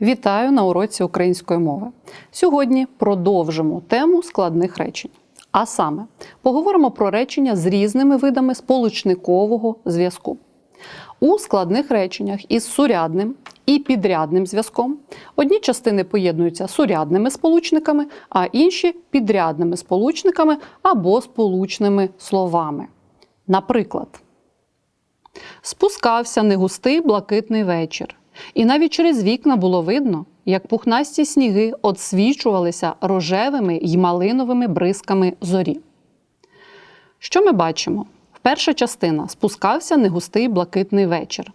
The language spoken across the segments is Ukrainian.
Вітаю на уроці української мови. Сьогодні продовжимо тему складних речень. А саме, поговоримо про речення з різними видами сполучникового зв'язку. У складних реченнях із сурядним і підрядним зв'язком одні частини поєднуються сурядними сполучниками, а інші підрядними сполучниками або сполучними словами. Наприклад, Спускався негустий блакитний вечір, і навіть через вікна було видно, як пухнасті сніги отсвічувалися рожевими й малиновими бризками зорі. Що ми бачимо? Перша частина спускався негустий блакитний вечір.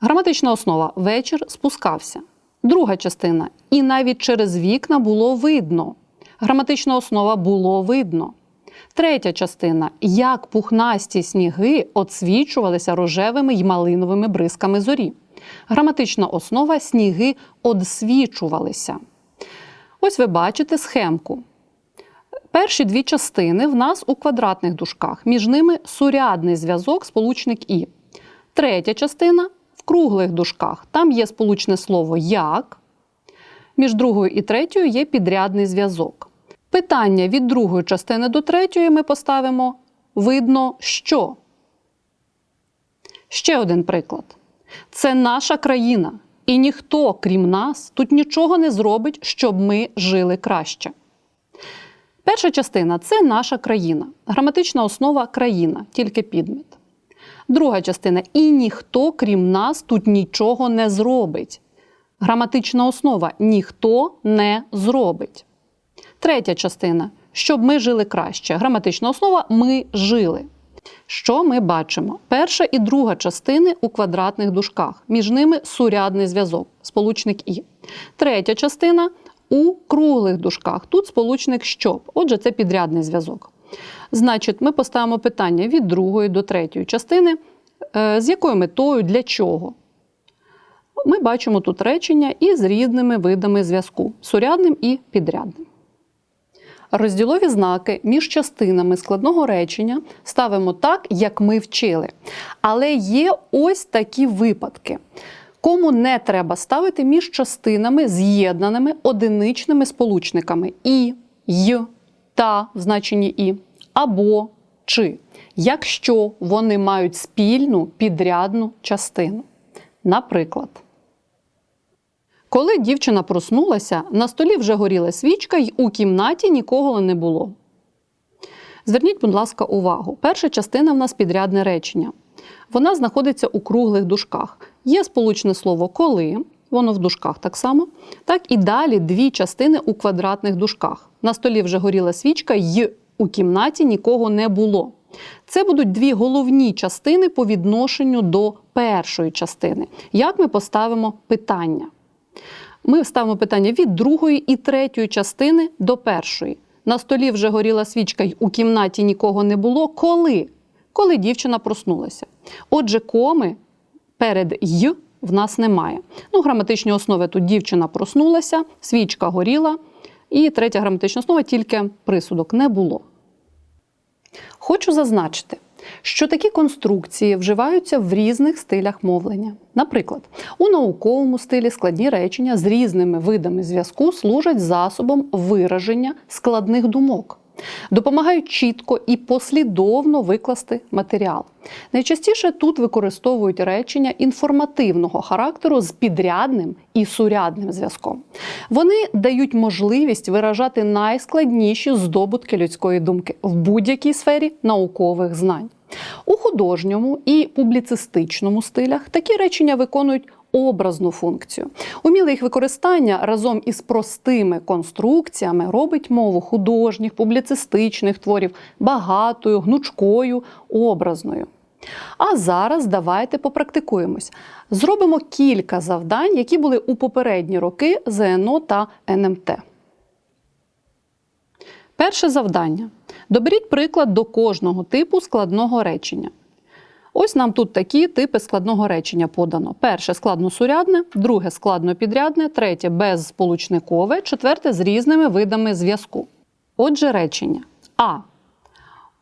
Граматична основа вечір спускався. Друга частина і навіть через вікна було видно. Граматична основа було видно. Третя частина як пухнасті сніги отсвічувалися рожевими й малиновими бризками зорі. Граматична основа сніги одсвічувалися. Ось ви бачите схемку. Перші дві частини в нас у квадратних дужках, між ними сурядний зв'язок, сполучник І. Третя частина в круглих дужках. Там є сполучне слово як. Між другою і третьою є підрядний зв'язок. Питання від другої частини до третьої ми поставимо видно, що. Ще один приклад. Це наша країна, і ніхто, крім нас, тут нічого не зробить, щоб ми жили краще. Перша частина це наша країна. Граматична основа країна, тільки підмет. Друга частина і ніхто, крім нас, тут нічого не зробить. Граматична основа ніхто не зробить. Третя частина щоб ми жили краще. Граматична основа ми жили. Що ми бачимо? Перша і друга частини у квадратних дужках. Між ними сурядний зв'язок, сполучник І. Третя частина у круглих дужках. Тут сполучник щоб. Отже, це підрядний зв'язок. Значить, ми поставимо питання від другої до третьої частини. Е, З якою метою, для чого? Ми бачимо тут речення із різними видами зв'язку сурядним і підрядним. Розділові знаки між частинами складного речення ставимо так, як ми вчили. Але є ось такі випадки. Кому не треба ставити між частинами з'єднаними одиничними сполучниками і, й, та в значенні і, або чи, якщо вони мають спільну підрядну частину. Наприклад. Коли дівчина проснулася, на столі вже горіла свічка, й у кімнаті нікого не було. Зверніть, будь ласка, увагу. Перша частина в нас підрядне речення. Вона знаходиться у круглих дужках. Є сполучне слово коли, воно в дужках так само. Так і далі дві частини у квадратних дужках. На столі вже горіла свічка, й у кімнаті нікого не було. Це будуть дві головні частини по відношенню до першої частини. Як ми поставимо питання? Ми ставимо питання від другої і третьої частини до першої. На столі вже горіла свічка, й у кімнаті нікого не було. Коли? Коли дівчина проснулася. Отже, коми перед й в нас немає. Ну, граматичні основи тут дівчина проснулася, свічка горіла. І третя граматична основа тільки присудок не було. Хочу зазначити, що такі конструкції вживаються в різних стилях мовлення. Наприклад, у науковому стилі складні речення з різними видами зв'язку служать засобом вираження складних думок. Допомагають чітко і послідовно викласти матеріал. Найчастіше тут використовують речення інформативного характеру з підрядним і сурядним зв'язком. Вони дають можливість виражати найскладніші здобутки людської думки в будь-якій сфері наукових знань. У художньому і публіцистичному стилях такі речення виконують образну функцію. Уміле їх використання разом із простими конструкціями робить мову художніх, публіцистичних творів багатою, гнучкою, образною. А зараз давайте попрактикуємось. Зробимо кілька завдань, які були у попередні роки ЗНО та НМТ. Перше завдання. Доберіть приклад до кожного типу складного речення. Ось нам тут такі типи складного речення подано: перше складносурядне, друге складнопідрядне, третє безсполучникове, четверте з різними видами зв'язку. Отже, речення А.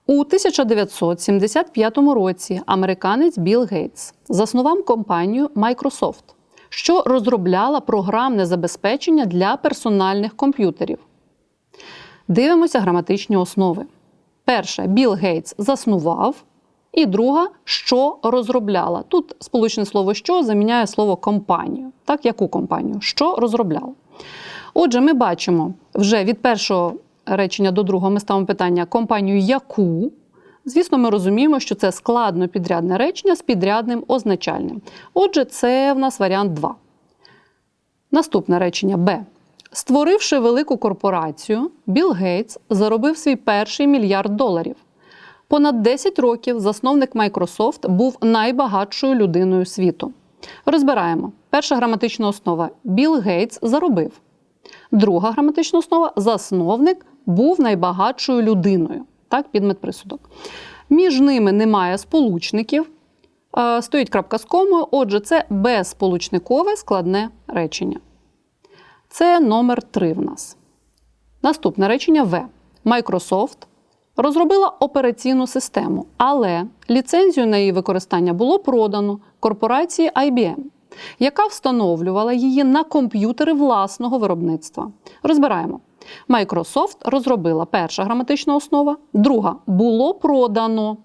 У 1975 році американець Білл Гейтс заснував компанію Microsoft, що розробляла програмне забезпечення для персональних комп'ютерів. Дивимося граматичні основи. Перше, Білл Гейтс заснував. І друга, що розробляла. Тут сполучне слово що заміняє слово компанію. Так, яку компанію? Що розробляла? Отже, ми бачимо вже від першого речення до другого ми ставимо питання компанію яку. Звісно, ми розуміємо, що це складно підрядне речення з підрядним означальним. Отже, це в нас варіант 2. Наступне речення Б. Створивши велику корпорацію, Білл Гейтс заробив свій перший мільярд доларів. Понад 10 років засновник Microsoft був найбагатшою людиною світу. Розбираємо. Перша граматична основа Білл Гейтс заробив. Друга граматична основа засновник був найбагатшою людиною. Так, підмет присудок. Між ними немає сполучників. Е, Стоїть крапка з комою, отже, це безсполучникове складне речення. Це номер 3 в нас. Наступне речення В. Microsoft розробила операційну систему, але ліцензію на її використання було продано корпорації IBM, яка встановлювала її на комп'ютери власного виробництва. Розбираємо. Microsoft розробила перша граматична основа, друга було продано.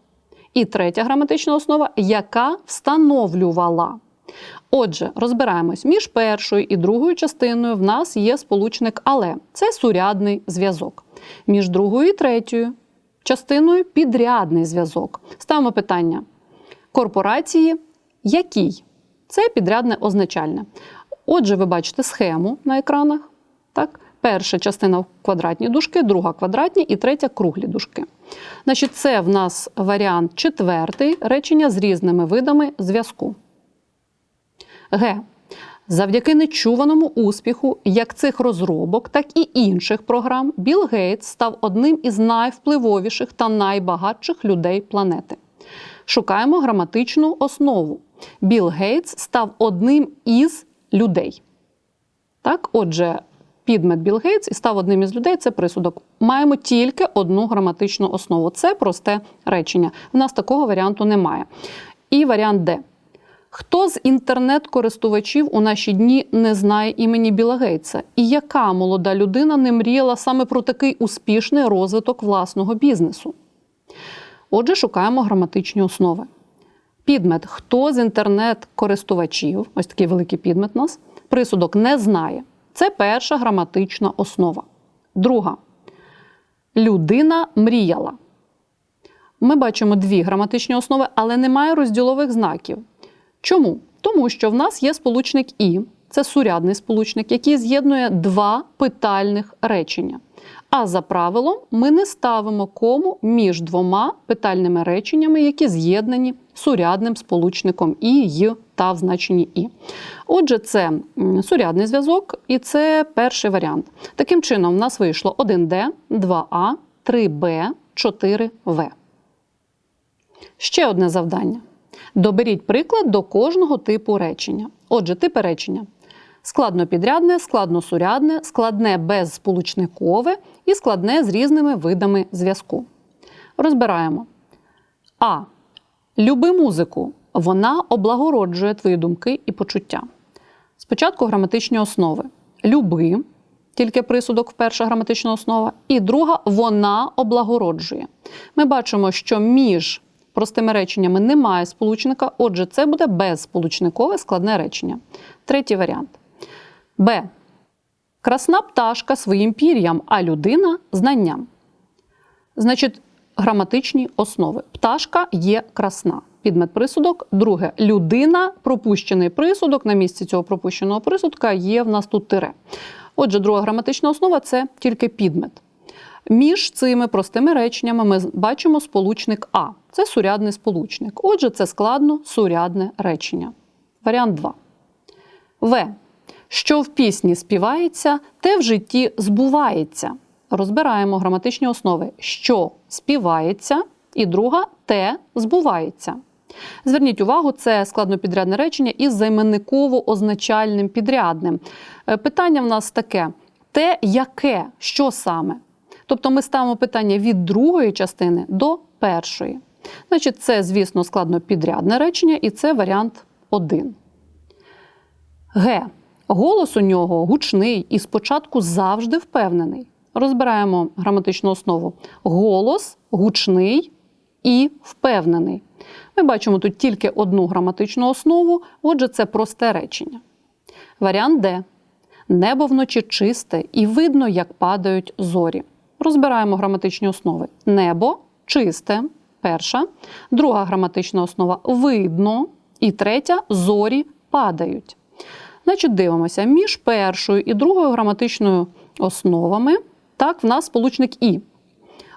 І третя граматична основа, яка встановлювала. Отже, розбираємось між першою і другою частиною в нас є сполучник але це сурядний зв'язок. Між другою і третьою частиною підрядний зв'язок. Ставимо питання: корпорації який? Це підрядне означальне. Отже, ви бачите схему на екранах. Так? Перша частина квадратні дужки, друга квадратні і третя круглі дужки. Значить, це в нас варіант четвертий речення з різними видами зв'язку. Г. Завдяки нечуваному успіху як цих розробок, так і інших програм, Білл Гейтс став одним із найвпливовіших та найбагатших людей планети. Шукаємо граматичну основу. Білл Гейтс став одним із людей. Так, отже, підмет Білл Гейтс і став одним із людей це присудок. Маємо тільки одну граматичну основу. Це просте речення. У нас такого варіанту немає. І варіант Д. Хто з інтернет-користувачів у наші дні не знає імені Біла Гейтса? І яка молода людина не мріяла саме про такий успішний розвиток власного бізнесу? Отже, шукаємо граматичні основи. Підмет хто з інтернет-користувачів, ось такий великий підмет у нас, присудок не знає. Це перша граматична основа. Друга. Людина мріяла. Ми бачимо дві граматичні основи, але немає розділових знаків. Чому? Тому що в нас є сполучник І, це сурядний сполучник, який з'єднує два питальних речення. А за правилом ми не ставимо кому між двома питальними реченнями, які з'єднані сурядним сполучником І, Й та в значенні І. Отже, це сурядний зв'язок, і це перший варіант. Таким чином, в нас вийшло 1D, 2А, 3Б, 4В. Ще одне завдання. Доберіть приклад до кожного типу речення. Отже, типи речення: складнопідрядне, складносурядне, складне безсполучникове і складне з різними видами зв'язку. Розбираємо. А. Люби музику. Вона облагороджує твої думки і почуття. Спочатку граматичні основи. Люби, тільки присудок перша граматична основа, і друга вона облагороджує. Ми бачимо, що між простими реченнями немає сполучника, отже, це буде безсполучникове складне речення. Третій варіант. Б. Красна пташка своїм пір'ям, а людина знанням. Значить, граматичні основи. Пташка є красна. Підмет присудок. Друге, людина, пропущений присудок. На місці цього пропущеного присудка є в нас тут тире. Отже, друга граматична основа це тільки підмет. Між цими простими реченнями ми бачимо сполучник А. Це сурядний сполучник. Отже, це складно сурядне речення. Варіант 2. В. Що в пісні співається, те в житті збувається. Розбираємо граматичні основи. Що співається, і друга те збувається. Зверніть увагу, це складнопідрядне речення із займенниково-означальним підрядним. Е, Питання в нас таке: те, яке, що саме? Тобто ми ставимо питання від другої частини до першої. Значить, це, звісно, складнопідрядне речення, і це варіант 1. Г. Голос у нього гучний і спочатку завжди впевнений. Розбираємо граматичну основу. Голос гучний і впевнений. Ми бачимо тут тільки одну граматичну основу, отже, це просте речення. Варіант Д. Небо вночі чисте і видно, як падають зорі. Розбираємо граматичні основи. Небо чисте, перша, друга граматична основа видно, і третя зорі падають. Значить, дивимося, між першою і другою граматичною основами так, в нас сполучник І.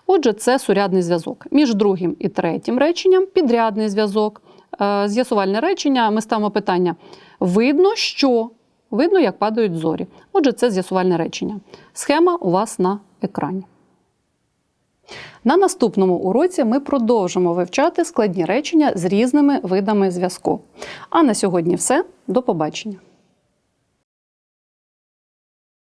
Отже, це сурядний зв'язок. Між другим і третім реченням підрядний зв'язок. Е, З'ясувальне речення. Ми ставимо питання: видно, що видно, як падають зорі. Отже, це з'ясувальне речення. Схема у вас на екрані. На наступному уроці ми продовжимо вивчати складні речення з різними видами зв'язку. А на сьогодні все. До побачення.